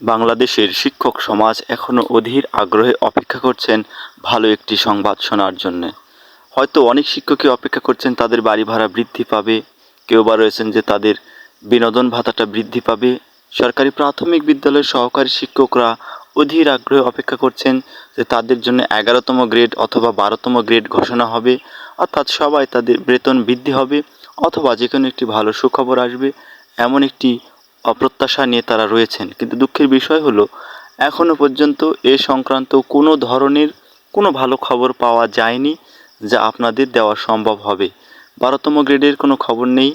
বাংলাদেশের শিক্ষক সমাজ এখনও অধীর আগ্রহে অপেক্ষা করছেন ভালো একটি সংবাদ শোনার জন্যে। হয়তো অনেক শিক্ষকই অপেক্ষা করছেন তাদের বাড়ি ভাড়া বৃদ্ধি পাবে, কেউ বা রয়েছেন যে তাদের বিনোদন ভাতাটা বৃদ্ধি পাবে। সরকারি প্রাথমিক বিদ্যালয়ের সহকারী শিক্ষকরা অধীর আগ্রহে অপেক্ষা করছেন যে তাদের জন্য এগারোতম গ্রেড অথবা বারোতম গ্রেড ঘোষণা হবে, অর্থাৎ সবাই তাদের বেতন বৃদ্ধি হবে, অথবা যে কোনো একটি ভালো সুখবর আসবে। এমন একটি অপ্রত্যাশা নিয়ে তারা রয়েছেন। কিন্তু দুঃখের বিষয় হলো এখনও পর্যন্ত এ সংক্রান্ত কোনো ধরনের কোনো ভালো খবর পাওয়া যায়নি যা আপনাদের দেওয়া সম্ভব হবে। বারোতম গ্রেডের কোনো খবর নেই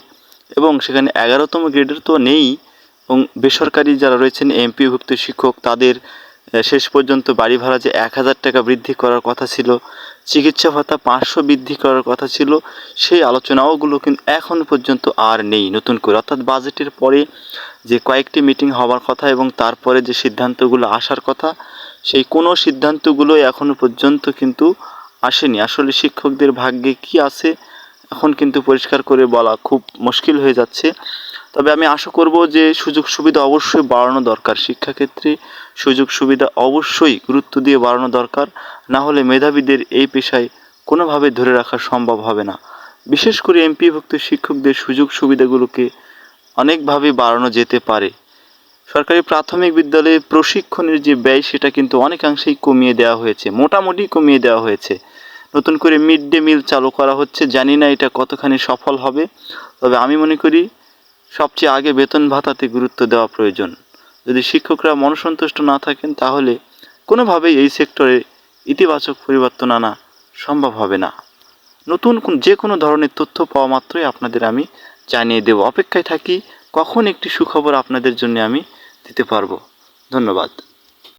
এবং সেখানে এগারোতম গ্রেডের তো নেই এবং বেসরকারি যারা রয়েছেন, এমপিভুক্ত শিক্ষক, তাদের শেষ পর্যন্ত বাড়ি ভাড়া যে এক হাজার টাকা বৃদ্ধি করার কথা ছিল, চিকিৎসা ভাতা পাঁচশো বৃদ্ধি করার কথা ছিল, সেই আলোচনাওগুলো কিন্তু এখন পর্যন্ত আর নেই নতুন করে। অর্থাৎ বাজেটের পরে যে কয়েকটি মিটিং হওয়ার কথা এবং তারপরে যে সিদ্ধান্তগুলো আসার কথা, সেই কোনো সিদ্ধান্তগুলোই এখনও পর্যন্ত কিন্তু আসেনি। আসলে শিক্ষকদের ভাগ্যে কি আছে, এখন কিন্তু পরিষ্কার করে বলা খুব মুশকিল হয়ে যাচ্ছে। তবে আমি আশা করব যে সুযোগ সুবিধা অবশ্যই বাড়ানো দরকার। শিক্ষাক্ষেত্রে সুযোগ সুবিধা অবশ্যই গুরুত্ব দিয়ে বাড়ানো দরকার। না হলে মেধাবীদের এই পেশায় কোনোভাবে ধরে রাখা সম্ভব হবে না। বিশেষ করে এমপিভুক্ত শিক্ষকদের সুযোগ সুবিধাগুলোকে অনেকভাবে বাড়ানো যেতে পারে। সরকারি প্রাথমিক বিদ্যালয়ে প্রশিক্ষণের যে ব্যয়, সেটা কিন্তু অনেকাংশেই কমিয়ে দেওয়া হয়েছে। মোটামুটি কমিয়ে দেওয়া হয়েছে। নতুন করে মিড ডে মিল চালু করা হচ্ছে। জানি না এটা কতখানি সফল হবে। তবে আমি মনে করি সবচেয়ে আগে বেতন ভাতাতে গুরুত্ব দেওয়া প্রয়োজন। যদি শিক্ষকরা মনসন্তুষ্ট না থাকেন, তাহলে কোনোভাবেই এই সেক্টরে ইতিবাচক পরিবর্তন আনা সম্ভব হবে না। নতুন যে কোনো ধরনের তথ্য পাওয়া মাত্রই আপনাদের আমি জানিয়ে দেব। অপেক্ষায় থাকি, কখন একটি সুখবর আপনাদের জন্য আমি দিতে পারব। ধন্যবাদ।